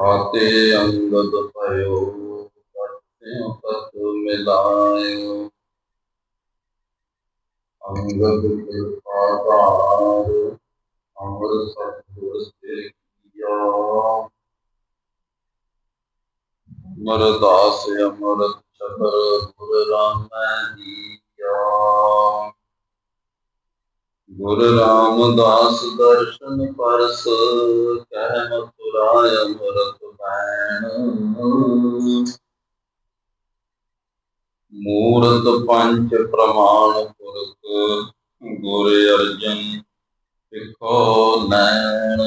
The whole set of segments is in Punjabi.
ਆਤੇ ਅੰਗਦ ਭਇਓ ਪਟਿ ਪਤ ਮਿਲਾਇਓ। ਅੰਗਦ ਕਿਰਪਾ ਧਾਰ ਅਮਰ ਸਤਿਗੁਰ ਸੇ ਕੀਆ। ਮਰਦਾਸ ਅਮਰਤ ਚਤਰ ਗੁਰ ਰਾਮੈ ਦੀਆ। ਗੁਰ ਰਾਮਦਾਸ ਦਰਸ਼ਨ ਪਰਸ, ਕਹਿ ਮਥੁਰਾਇ ਅਮਰਤ ਮੂਰਤ ਪੰਚ ਪ੍ਰਮਾਣ ਪੁਰਖ ਗੁਰ ਅਰਜਨ ਸਿੱਖੋ ਨੈਣ।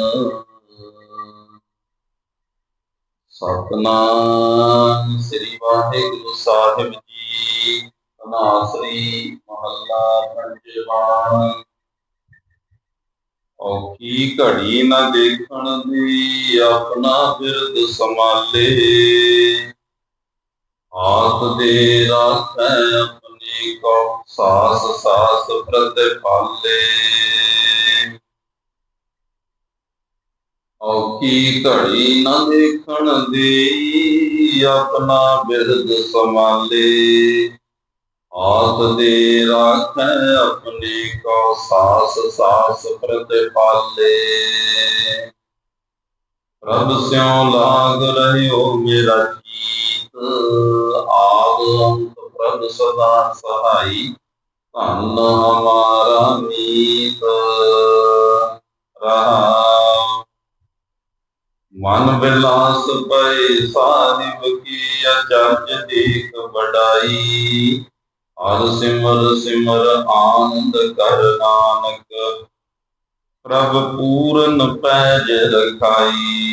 ਸਤਨਾਮ ਸ੍ਰੀ ਵਾਹਿਗੁਰੂ ਸਾਹਿਬ ਜੀ, ਅਨਾਸਰੀ ਮਹੱਲਾ ਪੰਜਵਾਂ। ਔਖੀ ਘੜੀ ਨਾ ਦੇਖਣ ਦੀ, ਆਪਣਾ ਬਿਰਦ ਸੰਭਾਲੇ। ਆਪ ਦੇ ਰਾਖੈ ਆਪਣੀ ਕੋ ਸਾਸ ਸਾਸ ਪ੍ਰਤਿਪਾਲੇ ਔਖੀ ਘੜੀ ਨਾ ਦੇਖਣ ਦੀ, ਆਪਣਾ ਬਿਰਦ ਸੰਭਾਲੇ। ਆਤ ਦੇ ਰਾਖੈ ਆਪਣੀ ਕੋ ਸਾਸ ਸਾਸ ਪ੍ਰਤਿਪਾਲੇ ਪ੍ਰਭ ਸਿਉ ਲਾਗ ਰਹਿਓ ਮੇਰਾ ਆਦ ਅੰਤ ਪ੍ਰਭ ਸਦਾ ਸਹਾਈ ਧੰਨ ਹਮਾਰਾ ਮੀਤ ਰਹਾ। ਮਨ ਬਿਲਾਸ ਪਏ ਸਾਹਿਬ ਕੀ ਅਚਰਜ ਦੇਖ ਵਡਾਈ। ਹਰ ਸਿਮਰ ਸਿਮਰ ਆਨੰਦ ਕਰ ਨਾਨਕ, ਪ੍ਰਭ ਪੂਰਨ ਪੈਜ ਰਖਾਈ।